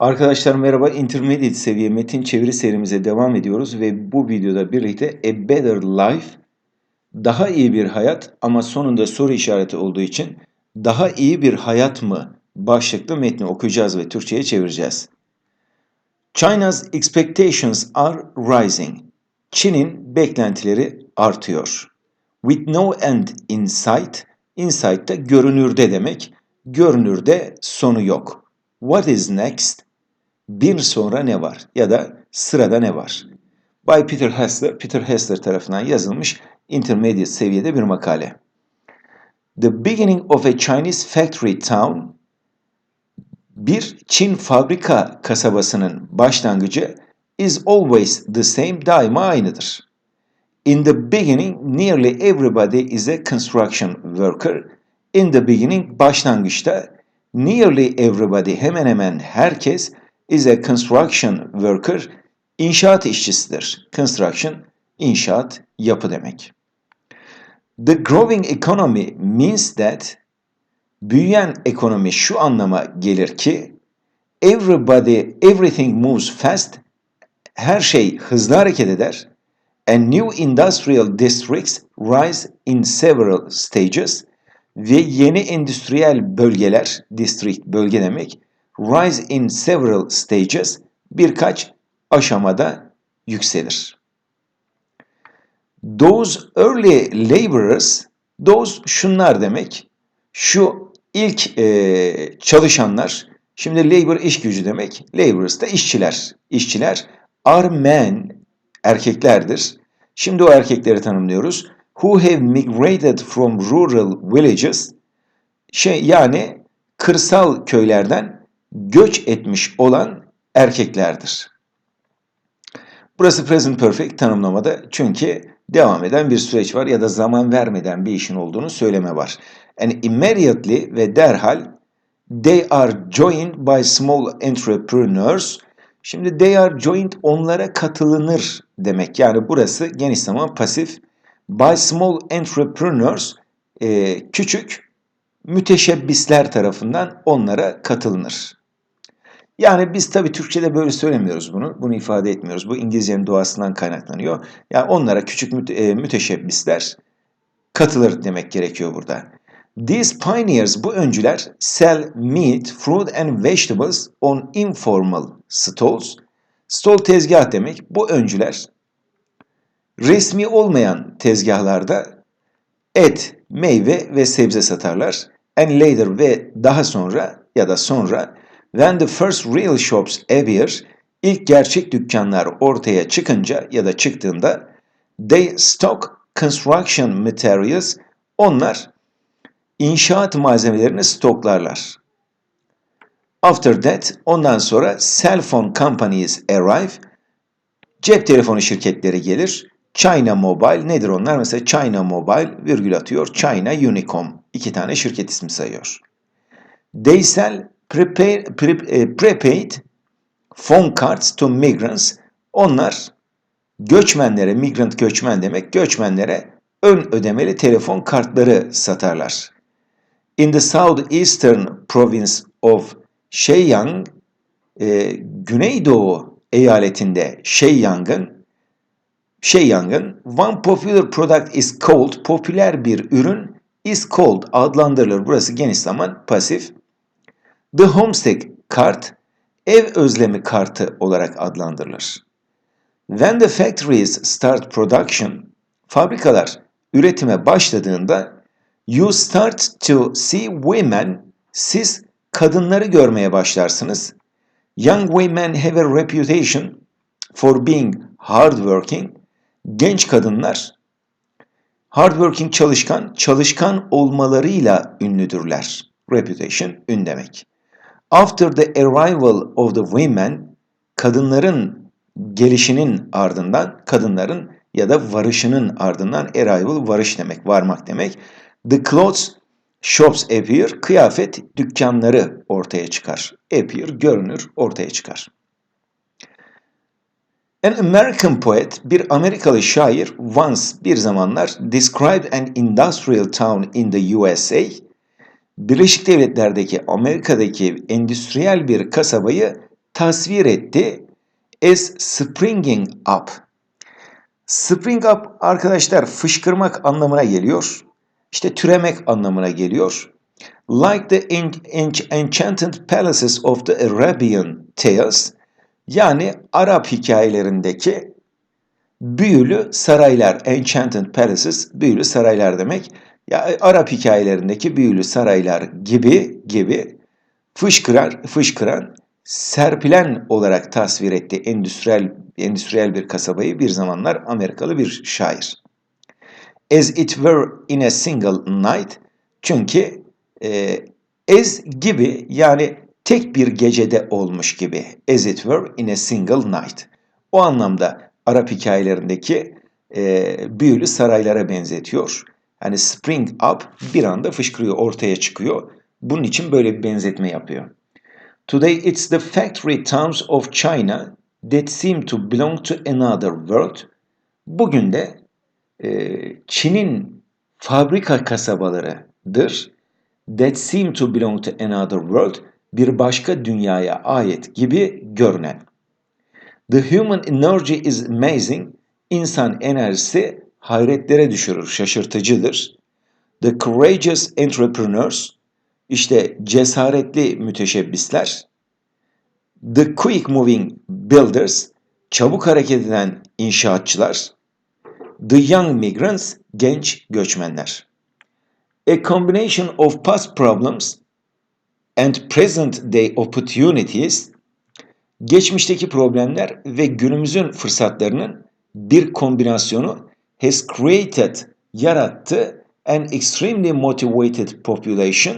Arkadaşlar merhaba. Intermediate seviye metin çeviri serimize devam ediyoruz ve bu videoda birlikte A Better Life, daha iyi bir hayat ama sonunda soru işareti olduğu için daha iyi bir hayat mı başlıklı metni okuyacağız ve Türkçe'ye çevireceğiz. China's expectations are rising. Çin'in beklentileri artıyor. With no end in sight, in sight da görünürde demek. Görünürde sonu yok. What is next? Bir sonra ne var? Ya da sırada ne var? By Peter Hessler, Peter Hessler tarafından yazılmış intermediate seviyede bir makale. The beginning of a Chinese factory town bir Çin fabrika kasabasının başlangıcı is always the same daima aynıdır. In the beginning nearly everybody is a construction worker. In the beginning başlangıçta nearly everybody hemen hemen herkes is a construction worker. İnşaat işçisidir. Construction inşaat yapı demek. The growing economy means that büyüyen ekonomi şu anlama gelir ki everybody everything moves fast her şey hızlı hareket eder and new industrial districts rise in several stages ve yeni endüstriyel bölgeler district bölge demek rise in several stages birkaç aşamada yükselir. Those early laborers, those şunlar demek, şu ilk e, çalışanlar, şimdi labor iş gücü demek, laborers da işçiler, işçiler are men, erkeklerdir. Şimdi o erkekleri tanımlıyoruz. Who have migrated from rural villages, şey yani kırsal köylerden göç etmiş olan erkeklerdir. Burası present perfect tanımlamada çünkü devam eden bir süreç var ya da zaman vermeden bir işin olduğunu söyleme var. And immediately ve derhal they are joined by small entrepreneurs. Şimdi they are joined onlara katılınır demek. Yani burası geniş zaman pasif. By small entrepreneurs e, küçük müteşebbisler tarafından onlara katılınır. Yani biz tabii Türkçe'de böyle söylemiyoruz bunu. Bunu ifade etmiyoruz. Bu İngilizcenin doğasından kaynaklanıyor. Yani onlara küçük müte e, müteşebbisler katılır demek gerekiyor burada. These pioneers, bu öncüler sell meat, fruit and vegetables on informal stalls. Stall tezgah demek. Bu öncüler resmi olmayan tezgahlarda et, meyve ve sebze satarlar. And later ve daha sonra ya da sonra When the first real shops appear, ilk gerçek dükkanlar ortaya çıkınca ya da çıktığında they stock construction materials, onlar inşaat malzemelerini stoklarlar. After that, ondan sonra cell phone companies arrive, cep telefonu şirketleri gelir. China Mobile nedir onlar? Mesela China Mobile virgül atıyor. China Unicom. iki tane şirket ismi sayıyor. They sell prepaid, prepaid phone cards to migrants. Onlar göçmenlere, migrant göçmen demek, göçmenlere ön ödemeli telefon kartları satarlar. In the southeastern province of Shenyang, e, Güneydoğu eyaletinde Shenyang'ın Shenyang'ın one popular product is called, popüler bir ürün is called adlandırılır. Burası geniş zaman pasif. The homesick kart ev özlemi kartı olarak adlandırılır. When the factories start production, fabrikalar üretime başladığında you start to see women, siz kadınları görmeye başlarsınız. Young women have a reputation for being hardworking. Genç kadınlar hardworking çalışkan, çalışkan olmalarıyla ünlüdürler. Reputation ün demek. After the arrival of the women, kadınların gelişinin ardından, kadınların ya da varışının ardından arrival varış demek, varmak demek. The clothes shops appear, kıyafet dükkanları ortaya çıkar. Appear, görünür, ortaya çıkar. An American poet, bir Amerikalı şair once bir zamanlar described an industrial town in the USA Birleşik Devletler'deki Amerika'daki endüstriyel bir kasabayı tasvir etti as springing up. Spring up arkadaşlar fışkırmak anlamına geliyor. İşte türemek anlamına geliyor. Like the enchanted palaces of the Arabian tales yani Arap hikayelerindeki büyülü saraylar, enchanted palaces büyülü saraylar demek. Ya Arap hikayelerindeki büyülü saraylar gibi gibi fışkıran, fışkıran, serpilen olarak tasvir etti endüstriyel endüstriyel bir kasabayı bir zamanlar Amerikalı bir şair. As it were in a single night çünkü e, as gibi yani tek bir gecede olmuş gibi. As it were in a single night. O anlamda Arap hikayelerindeki e, büyülü saraylara benzetiyor. Yani spring up bir anda fışkırıyor, ortaya çıkıyor. Bunun için böyle bir benzetme yapıyor. Today it's the factory towns of China that seem to belong to another world. Bugün de e, Çin'in fabrika kasabalarıdır. That seem to belong to another world. Bir başka dünyaya ait gibi görünen. The human energy is amazing. İnsan enerjisi hayretlere düşürür, şaşırtıcıdır. The courageous entrepreneurs, işte cesaretli müteşebbisler. The quick moving builders, çabuk hareket eden inşaatçılar. The young migrants, genç göçmenler. A combination of past problems and present day opportunities, geçmişteki problemler ve günümüzün fırsatlarının bir kombinasyonu has created, yarattı an extremely motivated population,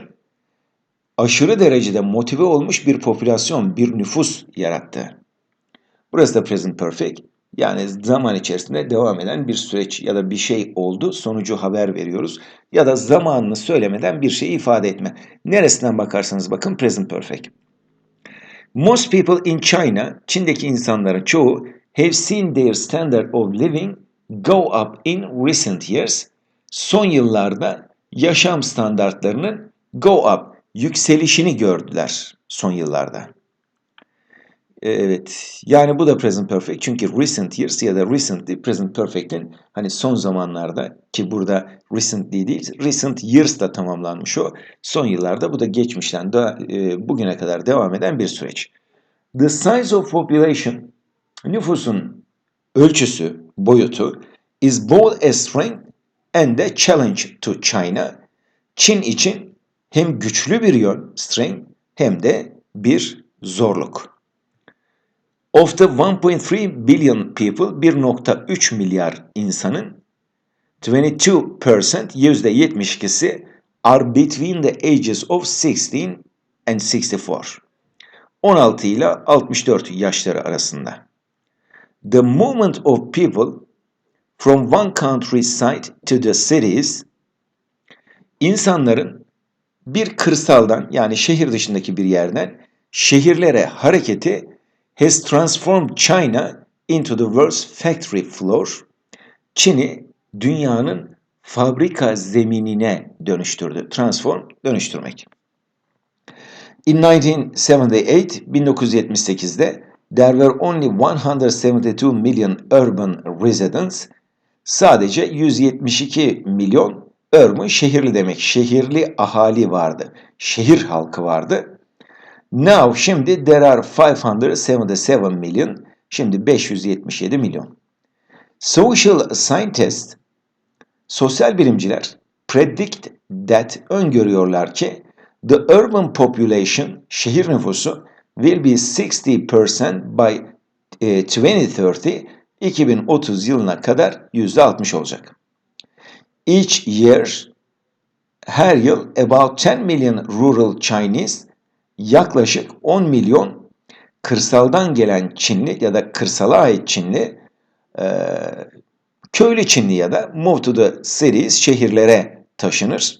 aşırı derecede motive olmuş bir popülasyon, bir nüfus yarattı. Burası da present perfect. Yani zaman içerisinde devam eden bir süreç ya da bir şey oldu, sonucu haber veriyoruz. Ya da zamanını söylemeden bir şeyi ifade etme. Neresinden bakarsanız bakın present perfect. Most people in China, Çin'deki insanların çoğu have seen their standard of living go up in recent years. Son yıllarda yaşam standartlarının go up, yükselişini gördüler son yıllarda. Evet. Yani bu da present perfect. Çünkü recent years ya da recently present perfect'in hani son zamanlarda ki burada recently değil recent years da tamamlanmış o. Son yıllarda bu da geçmişten de e, bugüne kadar devam eden bir süreç. The size of population nüfusun ölçüsü, boyutu is both a strength and a challenge to China. Çin için hem güçlü bir yön, strength, hem de bir zorluk. Of the 1.3 billion people, 1.3 milyar insanın 22% %72'si are between the ages of 16 and 64. 16 ile 64 yaşları arasında. The movement of people from one countryside to the cities insanların bir kırsaldan yani şehir dışındaki bir yerden şehirlere hareketi has transformed China into the world's factory floor. Çin'i dünyanın fabrika zeminine dönüştürdü. Transform, dönüştürmek. In 1978, 1978'de there were only 172 million urban residents. Sadece 172 milyon urban şehirli demek. Şehirli ahali vardı. Şehir halkı vardı. Now şimdi there are 577 million. Şimdi 577 milyon. Social scientists, sosyal bilimciler predict that öngörüyorlar ki the urban population, şehir nüfusu will be 60% by 2030 2030 yılına kadar %60 olacak. Each year her yıl about 10 million rural Chinese yaklaşık 10 milyon kırsaldan gelen Çinli ya da kırsala ait Çinli e, köylü Çinli ya da move to the cities şehirlere taşınır.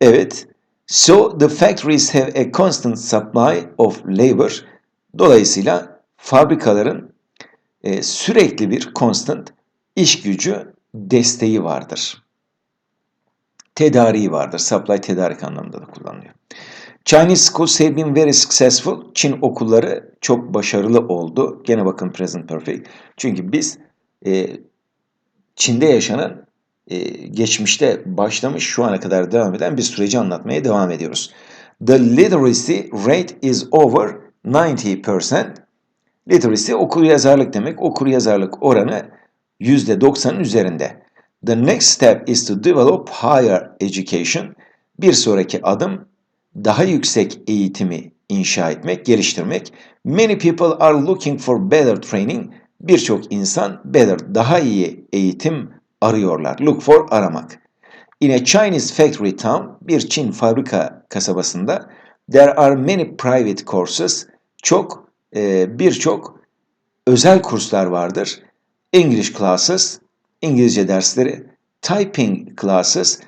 Evet. So the factories have a constant supply of labor. Dolayısıyla fabrikaların e, sürekli bir constant iş gücü desteği vardır. Tedariği vardır. Supply tedarik anlamında da kullanılıyor. Chinese schools have been very successful. Çin okulları çok başarılı oldu. Gene bakın present perfect. Çünkü biz e, Çin'de yaşanan e, geçmişte başlamış şu ana kadar devam eden bir süreci anlatmaya devam ediyoruz. The literacy rate is over 90%. Literacy okur yazarlık demek. Okur yazarlık oranı %90'ın üzerinde. The next step is to develop higher education. Bir sonraki adım daha yüksek eğitimi inşa etmek, geliştirmek. Many people are looking for better training. Birçok insan better, daha iyi eğitim arıyorlar. Look for aramak. In a Chinese factory town, bir Çin fabrika kasabasında there are many private courses. Çok e, birçok özel kurslar vardır. English classes, İngilizce dersleri, typing classes.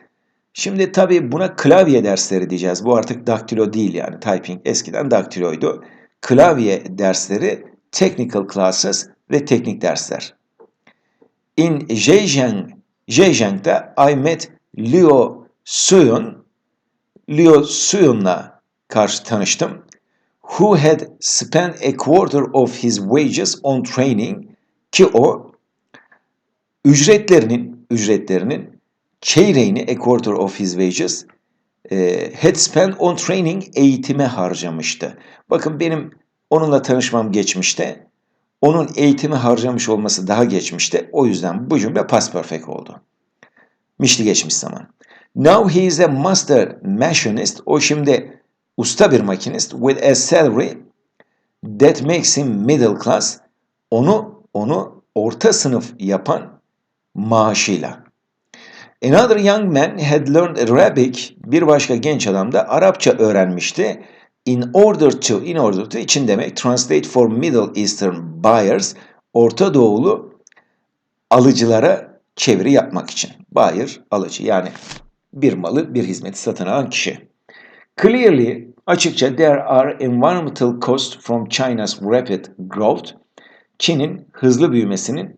Şimdi tabii buna klavye dersleri diyeceğiz. Bu artık daktilo değil yani. Typing eskiden daktiloydu. Klavye dersleri, technical classes ve teknik dersler. In Zhejiang, Zhejiang'da I met Liu Suyun. Liu Suyun'la karşı tanıştım. Who had spent a quarter of his wages on training ki o ücretlerinin ücretlerinin çeyreğini a quarter of his wages e, had spent on training eğitime harcamıştı. Bakın benim onunla tanışmam geçmişte. Onun eğitimi harcamış olması daha geçmişte. O yüzden bu cümle past perfect oldu. Mişli geçmiş zaman. Now he is a master machinist. O şimdi usta bir makinist with a salary that makes him middle class. Onu onu orta sınıf yapan maaşıyla. Another young man had learned Arabic. Bir başka genç adam da Arapça öğrenmişti. In order to, in order to için demek translate for Middle Eastern buyers, Orta Doğulu alıcılara çeviri yapmak için. Buyer, alıcı yani bir malı, bir hizmeti satın alan kişi. Clearly, açıkça there are environmental costs from China's rapid growth. Çin'in hızlı büyümesinin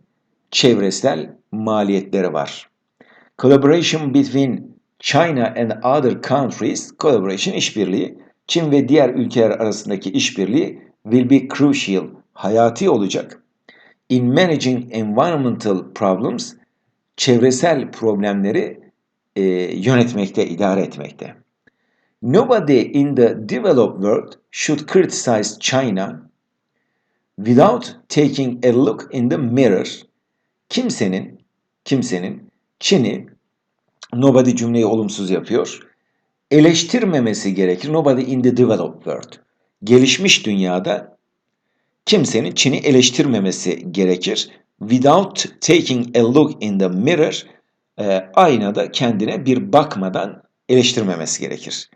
çevresel maliyetleri var. Collaboration between China and other countries, collaboration işbirliği, Çin ve diğer ülkeler arasındaki işbirliği will be crucial, hayati olacak. In managing environmental problems, çevresel problemleri e, yönetmekte, idare etmekte. Nobody in the developed world should criticize China without taking a look in the mirror. Kimsenin, kimsenin Çin'i, nobody cümleyi olumsuz yapıyor, eleştirmemesi gerekir. Nobody in the developed world. Gelişmiş dünyada kimsenin Çin'i eleştirmemesi gerekir. Without taking a look in the mirror, e, aynada kendine bir bakmadan eleştirmemesi gerekir.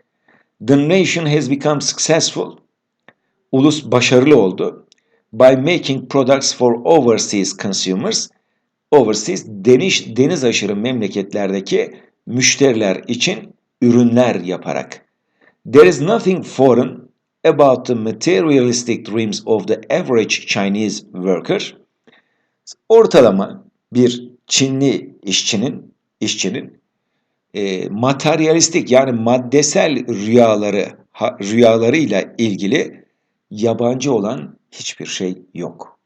The nation has become successful. Ulus başarılı oldu. By making products for overseas consumers. Overseas deniz, deniz aşırı memleketlerdeki müşteriler için ürünler yaparak. There is nothing foreign about the materialistic dreams of the average Chinese worker. Ortalama bir Çinli işçinin işçinin e, materyalistik yani maddesel rüyaları ha, rüyalarıyla ilgili yabancı olan hiçbir şey yok.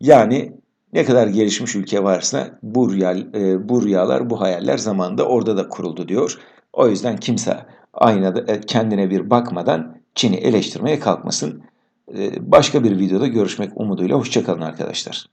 Yani ne kadar gelişmiş ülke varsa bu rüya, e, bu rüyalar, bu hayaller zamanında orada da kuruldu diyor. O yüzden kimse aynada e, kendine bir bakmadan Çin'i eleştirmeye kalkmasın. E, başka bir videoda görüşmek umuduyla hoşçakalın arkadaşlar.